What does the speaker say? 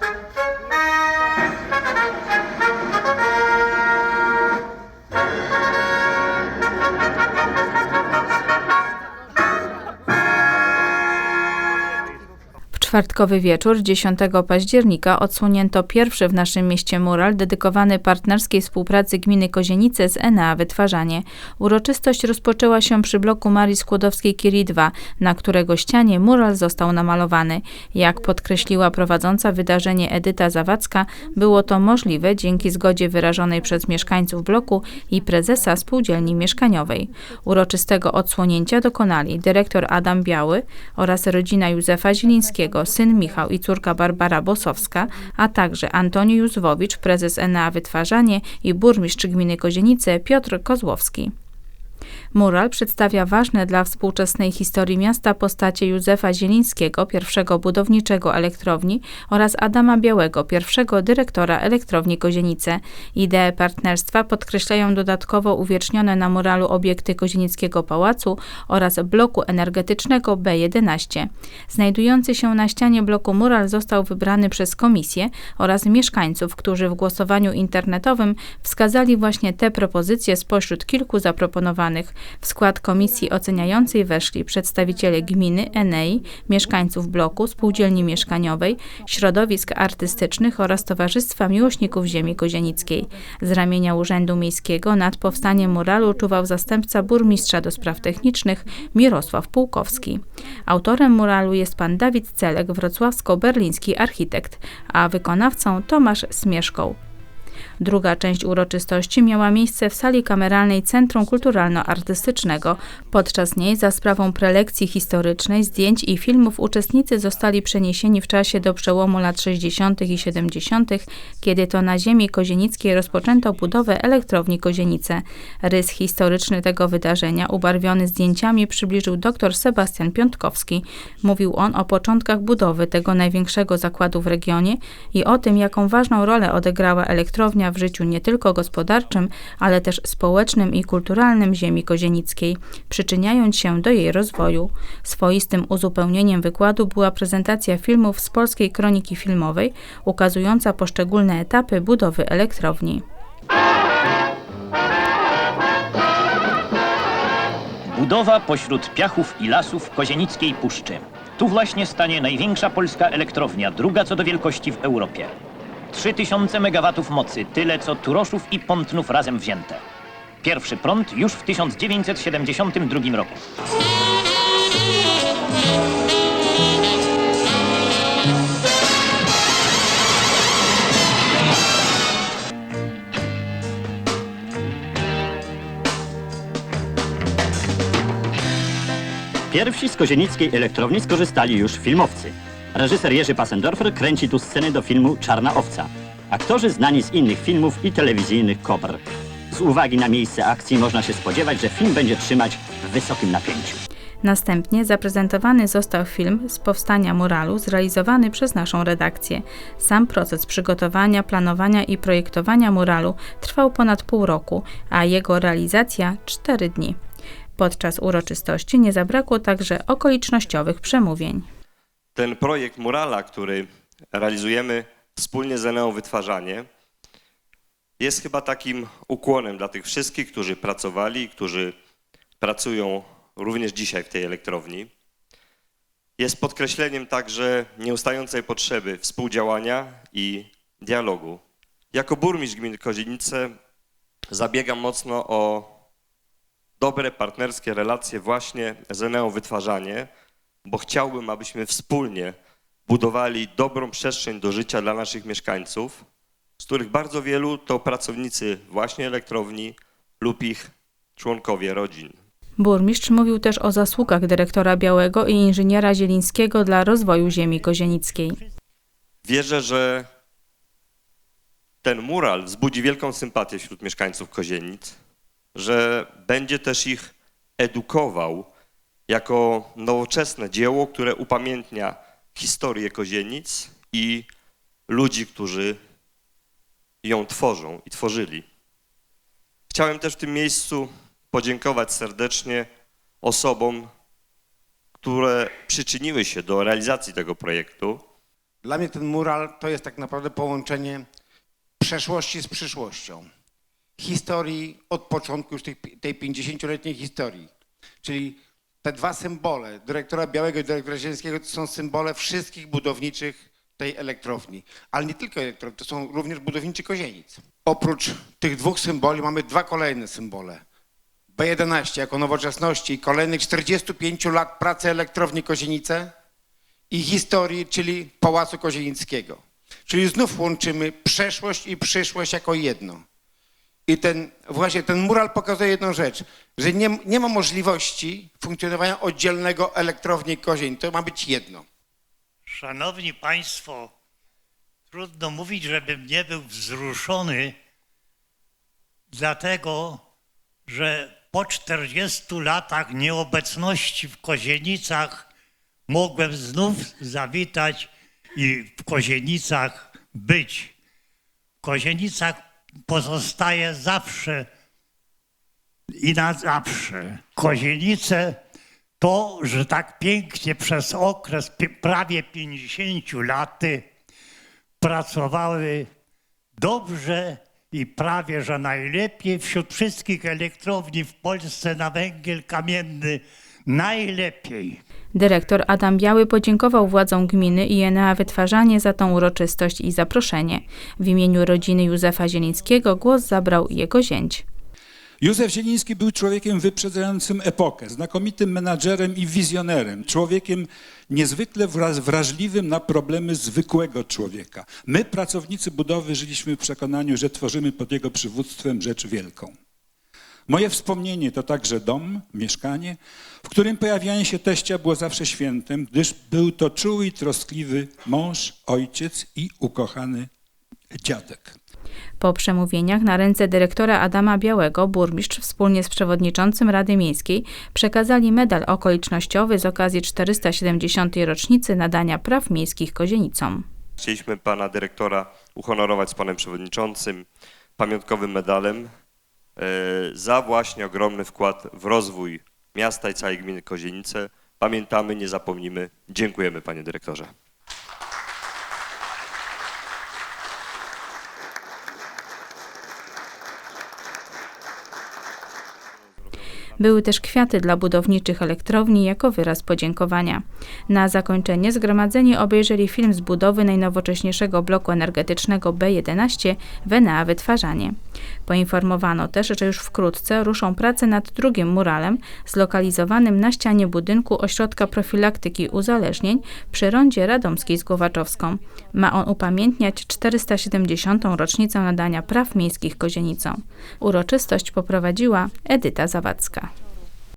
Thank you. Czwartkowy wieczór 10 października odsłonięto pierwszy w naszym mieście mural dedykowany partnerskiej współpracy gminy Kozienice z Enea Wytwarzanie. Uroczystość rozpoczęła się przy bloku Marii Skłodowskiej-Curie 2, na którego ścianie mural został namalowany. Jak podkreśliła prowadząca wydarzenie Edyta Zawadzka, było to możliwe dzięki zgodzie wyrażonej przez mieszkańców bloku i prezesa spółdzielni mieszkaniowej. Uroczystego odsłonięcia dokonali dyrektor Adam Biały oraz rodzina Józefa Zielińskiego, syn Michał i córka Barbara Bosowska, a także Antoni Józwowicz, prezes Enea Wytwarzanie i burmistrz gminy Kozienice Piotr Kozłowski. Mural przedstawia ważne dla współczesnej historii miasta postacie Józefa Zielińskiego, pierwszego budowniczego elektrowni oraz Adama Białego, pierwszego dyrektora elektrowni Kozienice. Ideę partnerstwa podkreślają dodatkowo uwiecznione na muralu obiekty Kozienickiego Pałacu oraz bloku energetycznego B11. Znajdujący się na ścianie bloku mural został wybrany przez komisję oraz mieszkańców, którzy w głosowaniu internetowym wskazali właśnie te propozycje spośród kilku zaproponowanych. W skład komisji oceniającej weszli przedstawiciele gminy, Enei, mieszkańców bloku, spółdzielni mieszkaniowej, środowisk artystycznych oraz Towarzystwa Miłośników Ziemi Kozienickiej. Z ramienia Urzędu Miejskiego nad powstaniem muralu czuwał zastępca burmistrza do spraw technicznych Mirosław Pułkowski. Autorem muralu jest pan Dawid Celek, wrocławsko-berliński architekt, a wykonawcą Tomasz Smieszkoł. Druga część uroczystości miała miejsce w sali kameralnej Centrum Kulturalno-Artystycznego. Podczas niej za sprawą prelekcji historycznej, zdjęć i filmów uczestnicy zostali przeniesieni w czasie do przełomu lat 60. i 70., kiedy to na ziemi kozienickiej rozpoczęto budowę elektrowni Kozienice. Rys historyczny tego wydarzenia, ubarwiony zdjęciami, przybliżył dr Sebastian Piątkowski. Mówił on o początkach budowy tego największego zakładu w regionie i o tym, jaką ważną rolę odegrała elektrownia w życiu nie tylko gospodarczym, ale też społecznym i kulturalnym ziemi kozienickiej, przyczyniając się do jej rozwoju. Swoistym uzupełnieniem wykładu była prezentacja filmów z polskiej kroniki filmowej, ukazująca poszczególne etapy budowy elektrowni. Budowa pośród piachów i lasów Kozienickiej Puszczy. Tu właśnie stanie największa polska elektrownia, druga co do wielkości w Europie. 3000 MW mocy, tyle co Turoszów i Pątnów razem wzięte. Pierwszy prąd już w 1972 roku. Pierwsi z kozienickiej elektrowni skorzystali już filmowcy. Reżyser Jerzy Passendorfer kręci tu sceny do filmu Czarna Owca. Aktorzy znani z innych filmów i telewizyjnych kobr. Z uwagi na miejsce akcji można się spodziewać, że film będzie trzymać w wysokim napięciu. Następnie zaprezentowany został film z powstania muralu zrealizowany przez naszą redakcję. Sam proces przygotowania, planowania i projektowania muralu trwał ponad pół roku, a jego realizacja cztery dni. Podczas uroczystości nie zabrakło także okolicznościowych przemówień. Ten projekt Murala, który realizujemy wspólnie z Eneo Wytwarzanie, jest chyba takim ukłonem dla tych wszystkich, którzy pracowali, którzy pracują również dzisiaj w tej elektrowni. Jest podkreśleniem także nieustającej potrzeby współdziałania i dialogu. Jako burmistrz gminy Kozienice zabiegam mocno o dobre partnerskie relacje właśnie z Eneo Wytwarzanie, bo chciałbym, abyśmy wspólnie budowali dobrą przestrzeń do życia dla naszych mieszkańców, z których bardzo wielu to pracownicy właśnie elektrowni lub ich członkowie rodzin. Burmistrz mówił też o zasługach dyrektora Białego i inżyniera Zielińskiego dla rozwoju ziemi kozienickiej. Wierzę, że ten mural wzbudzi wielką sympatię wśród mieszkańców Kozienic, że będzie też ich edukował jako nowoczesne dzieło, które upamiętnia historię Kozienic i ludzi, którzy ją tworzą i tworzyli. Chciałem też w tym miejscu podziękować serdecznie osobom, które przyczyniły się do realizacji tego projektu. Dla mnie ten mural to jest tak naprawdę połączenie przeszłości z przyszłością. Historii od początku już tej, tej 50-letniej historii. Czyli te dwa symbole, dyrektora Białego i dyrektora Zielskiego, to są symbole wszystkich budowniczych tej elektrowni. Ale nie tylko elektrowni, to są również budowniczy Kozienic. Oprócz tych dwóch symboli mamy dwa kolejne symbole. B11 jako nowoczesności i kolejnych 45 lat pracy elektrowni Kozienice i historii, czyli Pałacu Kozienickiego. Czyli znów łączymy przeszłość i przyszłość jako jedno. I ten, właśnie ten mural pokazuje jedną rzecz, że nie, nie ma możliwości funkcjonowania oddzielnego elektrowni Kozień. To ma być jedno. Szanowni Państwo, trudno mówić, żebym nie był wzruszony, dlatego że po 40 latach nieobecności w Kozienicach mogłem znów zawitać i w Kozienicach być. W Kozienicach pozostaje zawsze i na zawsze. Kozienice to, że tak pięknie przez okres prawie 50 lat pracowały dobrze i prawie, że najlepiej wśród wszystkich elektrowni w Polsce na węgiel kamienny. Najlepiej. Dyrektor Adam Biały podziękował władzom gminy i ENA Wytwarzanie za tą uroczystość i zaproszenie. W imieniu rodziny Józefa Zielińskiego głos zabrał jego zięć. Józef Zieliński był człowiekiem wyprzedzającym epokę, znakomitym menadżerem i wizjonerem, człowiekiem niezwykle wrażliwym na problemy zwykłego człowieka. My, pracownicy budowy, żyliśmy w przekonaniu, że tworzymy pod jego przywództwem rzecz wielką. Moje wspomnienie to także dom, mieszkanie, w którym pojawianie się teścia było zawsze świętem, gdyż był to czuły i troskliwy mąż, ojciec i ukochany dziadek. Po przemówieniach na ręce dyrektora Adama Białego burmistrz wspólnie z przewodniczącym Rady Miejskiej przekazali medal okolicznościowy z okazji 470. rocznicy nadania praw miejskich Kozienicom. Chcieliśmy pana dyrektora uhonorować z panem przewodniczącym pamiątkowym medalem za właśnie ogromny wkład w rozwój miasta i całej gminy Kozienice. Pamiętamy, nie zapomnimy. Dziękujemy panie dyrektorze. Były też kwiaty dla budowniczych elektrowni jako wyraz podziękowania. Na zakończenie zgromadzeni obejrzeli film z budowy najnowocześniejszego bloku energetycznego B11 w Enea Wytwarzanie. Poinformowano też, że już wkrótce ruszą prace nad drugim muralem zlokalizowanym na ścianie budynku Ośrodka Profilaktyki Uzależnień przy rondzie Radomskiej z Głowaczowską. Ma on upamiętniać 470. rocznicę nadania praw miejskich Kozienicom. Uroczystość poprowadziła Edyta Zawadzka.